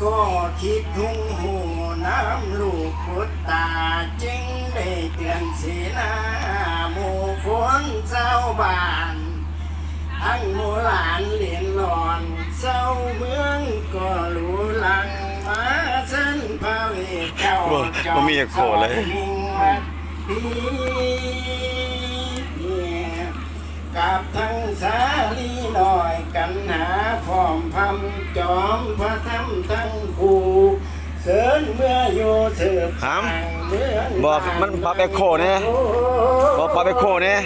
พระก็คิดหุงหูน้ำลูกบุตรตาจึงได้เตือนสีนาหมู่คนเจ้าบ้านทั้งหมู่หลานเหรียญหลอนเจ้าเมืองก็รู้หลังมาเส้นพระเวทเจ้าบ่บ่มีเอกโคเลยมิ่งวัดดีเนี่ย กับทั้งสาลีหน่อยกันหาพร้อมพำจอมพระธรรมทั้งคู่เสินเมื่อโยเสืบหาม เมืองบอกมันปรับเอกโคเนี่ยบอกปรับเอ็กโคเนี่ย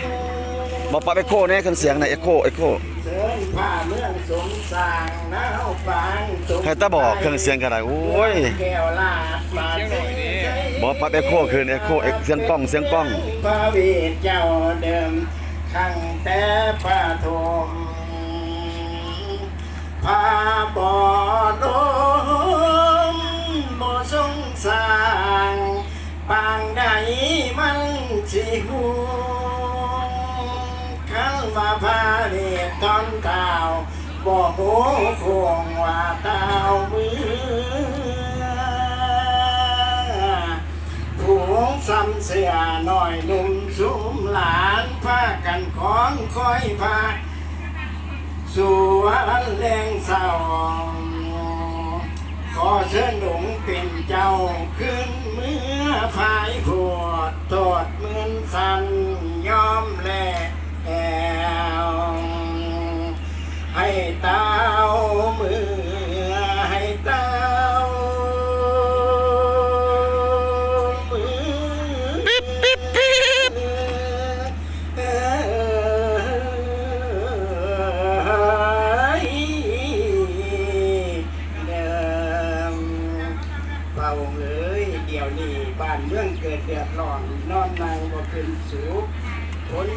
บอกปรับเอ็กโคเนี่ยคันเสียงน่ะเอ็กโคเอ็กโคเสินผ้าเมืองสมสร้างน้าวฟางตุกให้ตาบอกเครื่องเสียงก็ได้โอ้ยแก้วลาดมาเสียงบอกปรับเอ็กโคคืนเอ็กโคเอ็กเสียงกล้องเสียงกล้องพระเวทเจ้าเดิม ขังแต่ปฐมพาบอดมบ่ทรงสางปางใดมันสิหูขันมาพาเรศตอนเต่าบ่หูคงว่าเต่ามือ งซ้ำเสียหน่อยหนุ่มสูมหลานพากันของคอยพาส่วันแรงเศร้าขอเชิญหลวงเป็นเจ้าขึ้นเมื่อพายขวดโทษมือนสันยอมแลแอว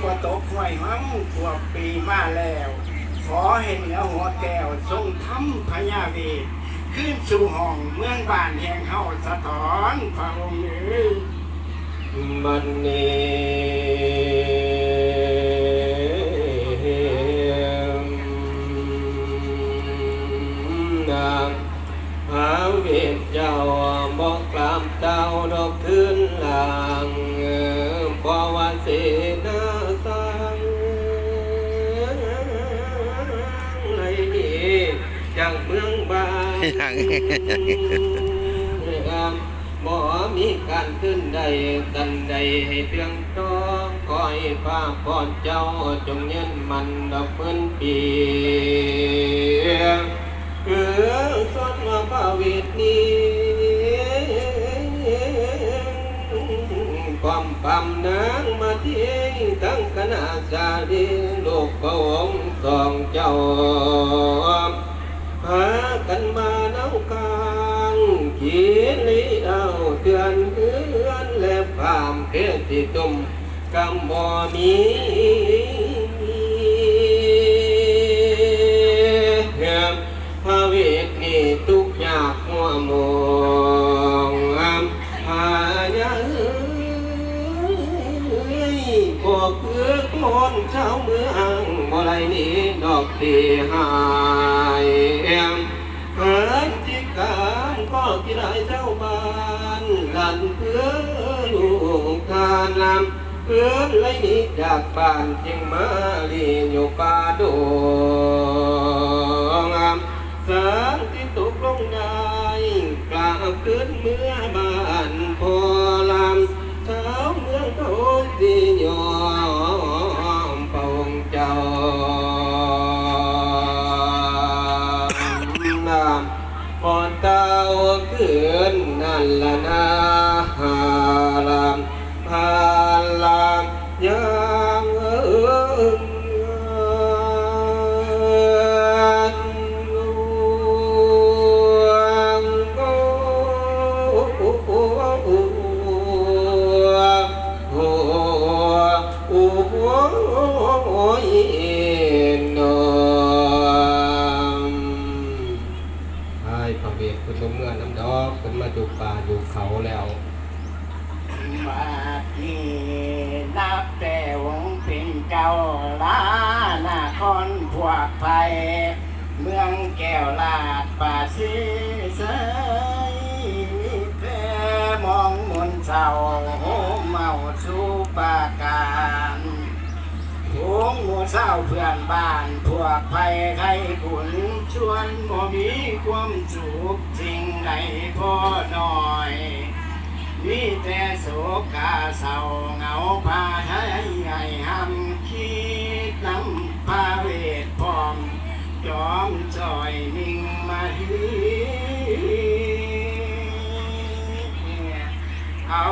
ฝนบ่ตกห้วยห้ำทั่วปีมาแล้ว ขอให้เหนือหัวแก้วทรงทำพญาเวทขึ้นสู่ห้องเมืองบ้านแห่งเฮาสะท้อนพระองค์เอ้ยมันนางหาเวทเจ้าบอกกลามเจ้าดอกขึ้นหลัง ยังบ่มีการขึ้นใดกันใดให้เพียงต้องคอยฟ้าพรเจ้าจงเย็นมันดอกเพิ่นปีเออสดมาพาวิตนี้ความปั๊มนางมาเที่ยงทั้งคณะสาดีลูกพระองค์สองเจ้าหา ความเพศที่ตุ่มกำบ่มีเหียมพระเวทนี่ทุกยากมัวมองอำหายาเอ้ยบ่คือคนชาวเมืองบ่ไรนี้ดอกดีหายเอ็มเอิ้นที่กามก็กี่ไรเจ้าบ้านลันเพื่อ ทานนำเพื่อนเลหนี้จากบ้านจึงมาลีอยู่ป่าดงอำสารที่ตกลงได้กล่าวขึ้นเมื่อบ้านพอ เราเมาสู่ปาการพวงหมูเศร้าเพื่อนบ้านพวกภัยไทยขุนชวนบ่มีความสุขสิ่งใดพอหน่อยมีแต่โศกาเศร้าเหงาพาให้ไห้หำคิดน้ำพาเวทพร้อมจอมจอยนิ่งมาฮี เอา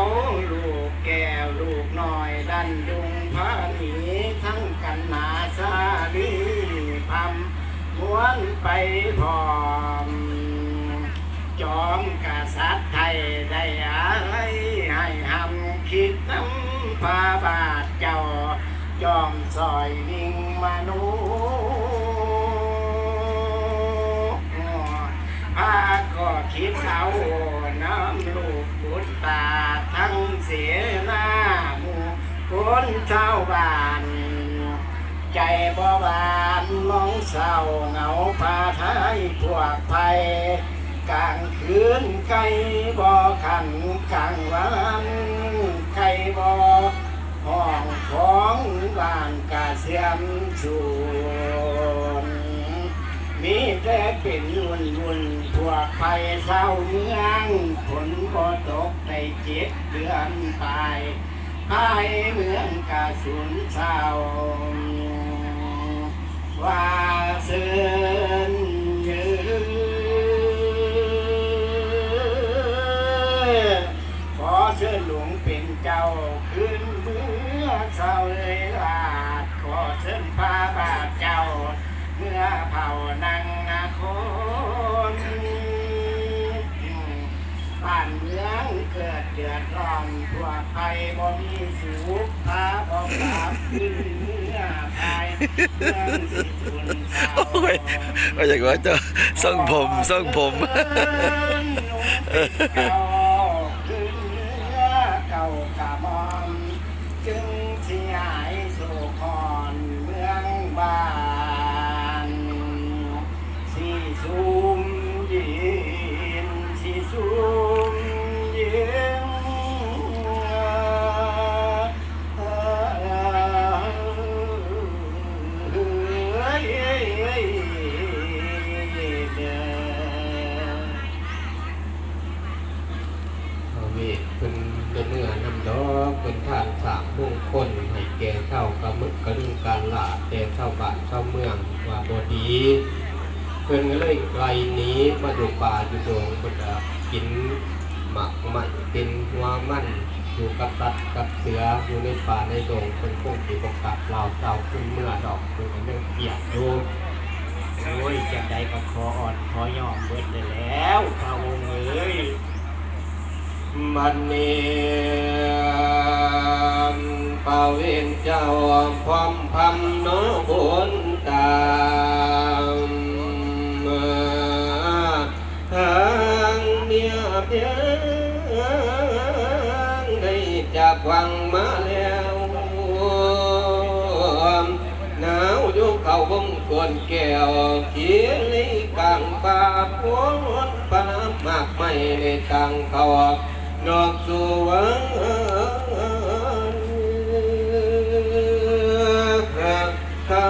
ลูกแก้วลูกน้อยดันดุงพาหนีทั้งกันหนาซาลีพัมม้วนไปพร้อม จอมกษัตริย์ไทยได้อะไรให้หำคิดน้ำพาบาทเจ้า จอมซอยนิ่งมนุษย์พาก็คิดเอาน้ำลูก ตรตาทั้งเสียหน้าหมู่คนชาวบ้าน ใจบ่บานมองเศร้าเหงาพาไทยพวกภัยกลางคืนไก่บ่ขันกลางวันไก่บ่ห้องของบ้านกาเสียมสู มีแต่เป็นวุ่นวุ่นพวกภัยเศร้าเมืองฝนบ่ตกในเจ็ดเดือนตายพายเมืองกาสุนเศร้าว่าเสินยืนขอเชิญหลวงเป็นเจ้าขึ้นเมื่อเศร้าเลยลาดขอเชิญพาบาทเจ้า เมื่อเผานังนาคนบ้านเมืองเกิดเดือดร้อนทั่วไปบ่มีสุขพาบ่กลับขึ้นเมื่อภายเมืองสิทุนเศร้าโอ้ยก็อย่างว่าเจ้าทรงผมทรงผม เก่า บดีเพิ่นก็เลยไกลนี้มาอยู่ป่าอยู่ดงเพิ่นก็กินหมักมันเป็นหัวมันอยู่กับสัตว์กับเสืออยู่ในป่าในดงเป็นพวกที่ประกาศลาเจ้าขึ้นเมื่อดอกเพิ่นก็ยังเกลียดอยู่โอ้ยจังใดก็ขออ่อนขอยอมเบิดเลยแล้วพระองค์เอ้ยมันเนีปาเวนเจ้าพร้อมพำน้อบน วงกวนแก้วเขียนในกลางป่าพวงปนามากไม่ในกลางเขานอกสู่วังขา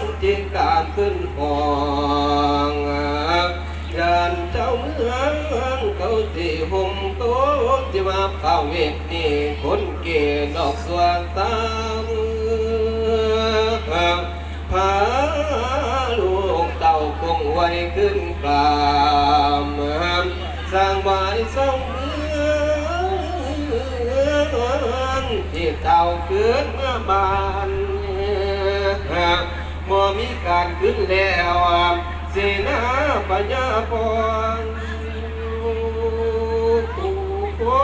นจิงการขึ้นห้องยานเจ้าเมืองเขาสิห่มโตที่มาเฝ้าเวทนี่คนเกดอกสวงตา ขึ้นกลามสร้างไว้ทรงเมืองที่เต่าเกิดเมื่อบานบ่มีการขึ้นแล้วเสนาปัญญาปองโอ้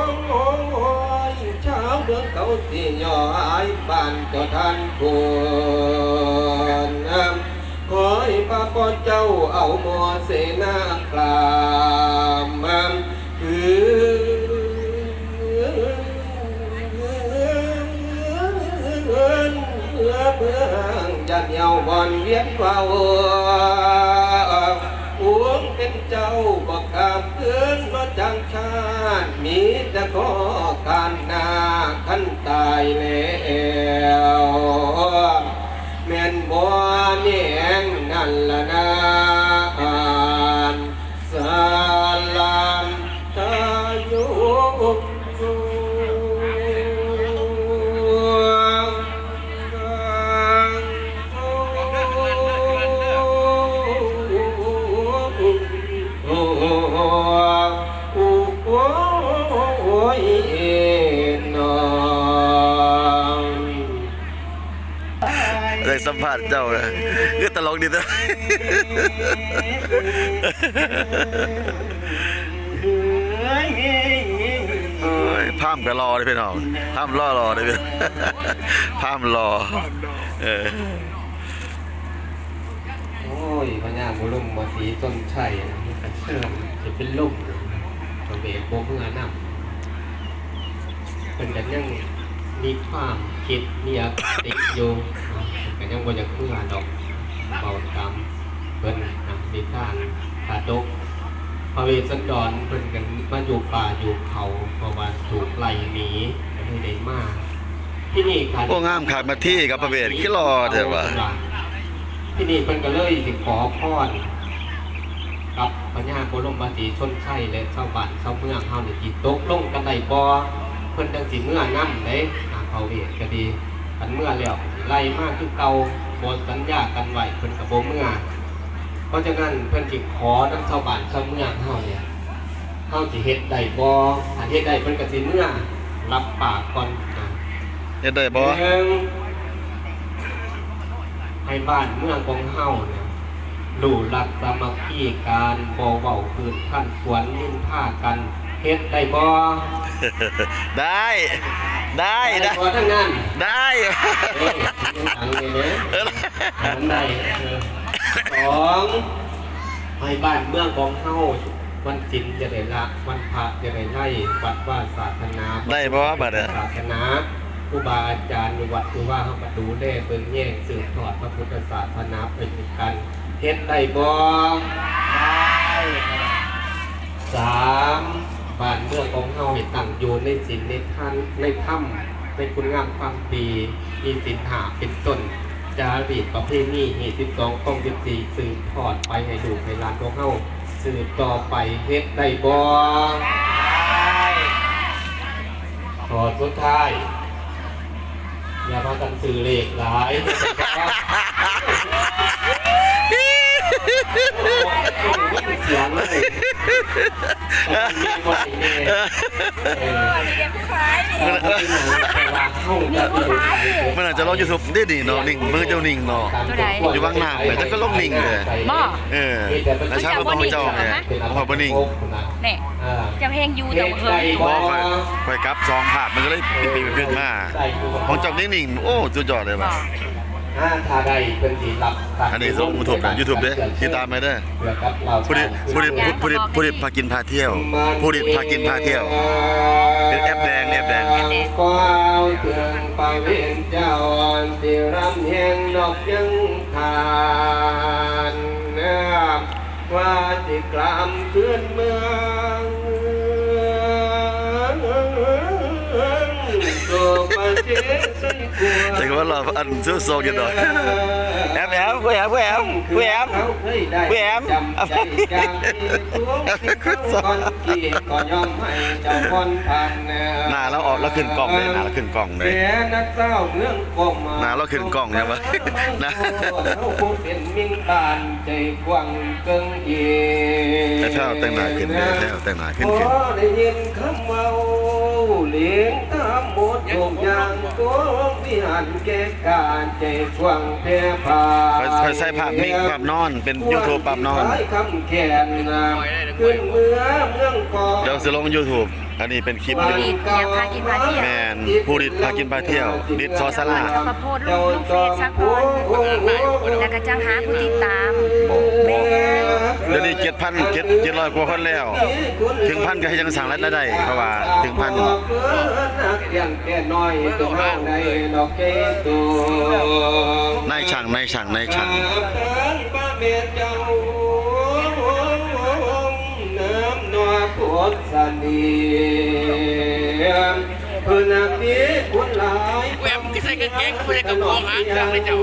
ยชาวเมืองเขาที่ย่อยบ้านเจ้าท่านควร ขอให้พระพ่อเจ้าเอาหมอเสนากลามคือเพื่องยันเยาวบอนเวียนเฝ้าเป็นเจ้าบอกกลับคืนมาจังชาติมีแต่ขอการนาขันตายแล้ว ง เลยพี่น้องพามรอรอเลยพี่น้องพามรอเออโอ้ยพญาบุรุมมาสีต้นไทรมันเชื่อมจะเป็นลมตัวเบรกโบกเมื่อนำเป็นกันยังมีความคิดมีอติอยู่กันยังบนจะเพื่อดอกเบากรรมเพิ่นนะมีการขาดกพระเวสสันดรเพิ่นกันมาอยู่ป่าอยู่เขาเพราะว่าถูกไล่หนีก็เลยได้มา ที่นี่ค่ะโอ้งามขาดมาที่กับประเวศขี้รอเถอะว่ะที่นี่เพิ่นก็เลยสิขอพรกับพญาโคลมบาสีชนไข่และชาวบ้านชาวเมืองเฮานี่สิตกลงกันได้บ่เพิ่นจังสิเมื่อนำเด้หาเขาเวทก็ดีคันเมื่อแล้วไล่มาคือเก่าบ่สัญญากันไว้เพิ่นก็บ่เมื่อเพราะฉะนั้นเพิ่นสิขอนำชาวบ้านชาวเมืองเฮาเนี่ยเฮาสิเฮ็ดได้บ่ถ้าเฮ็ดได้เพิ่นก็สิเมื่อรับปากก่อนนะ เฮ็ดได้บ่หนึ่งให้บ้านเมืองของเฮาเนี่ยรู้หลักสามัคคีการบ่เว้าคืนท่านควรนินท่ากันเฮ็ดได้บ่ได้ได้ได้บ่ทั้งนั้นได้เอ้ยยังดังเลยเนี่ยทำได้เออสองให้บ้านเมืองของเฮาวันศีลจะได้ละวันพระจะได้ไล่วัดว่าศาสนาได้บ่บัดอะศาสนา ครูบาอาจารย์ในวัดคือว่าเขามาดูแลเบิ่งแย่งสืบทอดพระพุทธศาสนาไปด้วยกันเฮ็ดได้บ่สามบ้านเมืองของเฮาให้ตั้งอยู่ในศีลในท่านในธรรมในคุณงามความดีมีศีลหาเป็นต้นจารีตประเพณีเหตุที่สองต้องยึดสีสืบทอดไปให้ลูกให้หลานของเฮาสืบต่อไปเฮ็ดได้บ่ขอสุดท้าย อย่าพากันซื้อเลขหลาย สียงเลยมีคนอีกเนี่ยเออเออเป็นหนังแต่ว่าเข้ากับที่ดูมันอาจจะลง YouTube ได้ดีเนาะนิ่งมือเจ้านิ่งเนาะอยู่ว่างหน้าเลยแต่ก็ลงนิ่งเลยบ่เออแล้วชาติบ่ของเจ้าเนี่ยพอบ่นิ่งเนี่ยจะเพลงอยูแต่ว่าเฮิงบ่ค่อยค่อยกลับสองภาพมันก็เลยปีๆขึ้นมาของเจ้านิ่งๆโอ้สุดยอดเลยว่ะ ถ้าทาได้เป็นสีหลับอันนี้ส่ง YouTube นะ YouTube เด้อติดตามไปเด้อผู้ดิผู้ดิผู้ดิผู้ดิพากินพาเที่ยวผู้ดิพากินพาเที่ยวเป็นแอปแดงแอปแดงก็เอาเตือนไปเวียนเจ้าที่รำแหงดอกยังทานว่าสิกลามขึ้นเมืองตัวประเทศสันกลัว แต่ก็ว่ารออันซื้อโซงอยู่ดอกแอมแอมกูแอมกูแอมกูแอมกูแอมจำใจจากที่ทุกที่เขาก่อนกี่ก็ยอมให้เจ้าคนผ่านแนวหน้าเราออกแล้วขึ้นกล่องเลยหน้าเราขึ้นกล่องเลยแม่นักเจ้าเมืองกองมาหน้าเราขึ้นกล่องใช่ปะนะเขาคงเป็นมิ่งบานใจกว้างเกิงเอีแต่แถวแต่งหน้าขึ้นเลยแถวแต่งหน้าขึ้นขึ้นพอได้ยินคำ เมาเลี้ยงตามหมดทุกอย่างก็มีหันแก่การใจกว้างแพ่พาคอยคอยใส่ภาพนิ่งภาพนอนเป็น YouTube ภาพนอนคำแขนน้ำขึ้นเมือเมืองกองเดี๋ยวสิลง YouTube อันนี้เป็นคลิปอยู่อยากพากินพาเที่ยวแมนผู้ดิดพากินพาเที่ยว ดิดซอสลามาโพดลงลงเฟซซะก่อนแล้วก็จังหาผู้ติดตามแม่เดี๋ยวนี้เจ็ดพันเจ็ดเจ็ดร้อยกว่าคนแล้ว ถึงพันก็ยังสั่งรายได้เพราะว่าถึงพันนายช่างนายช่างนายช่างป้าเมียเจ้าดสนีเพื่อนนี้คนหลายแหวมก็ใส่กางเกงก็ไม่ใส่กระโปรงหางเครื่องเลยเจ้า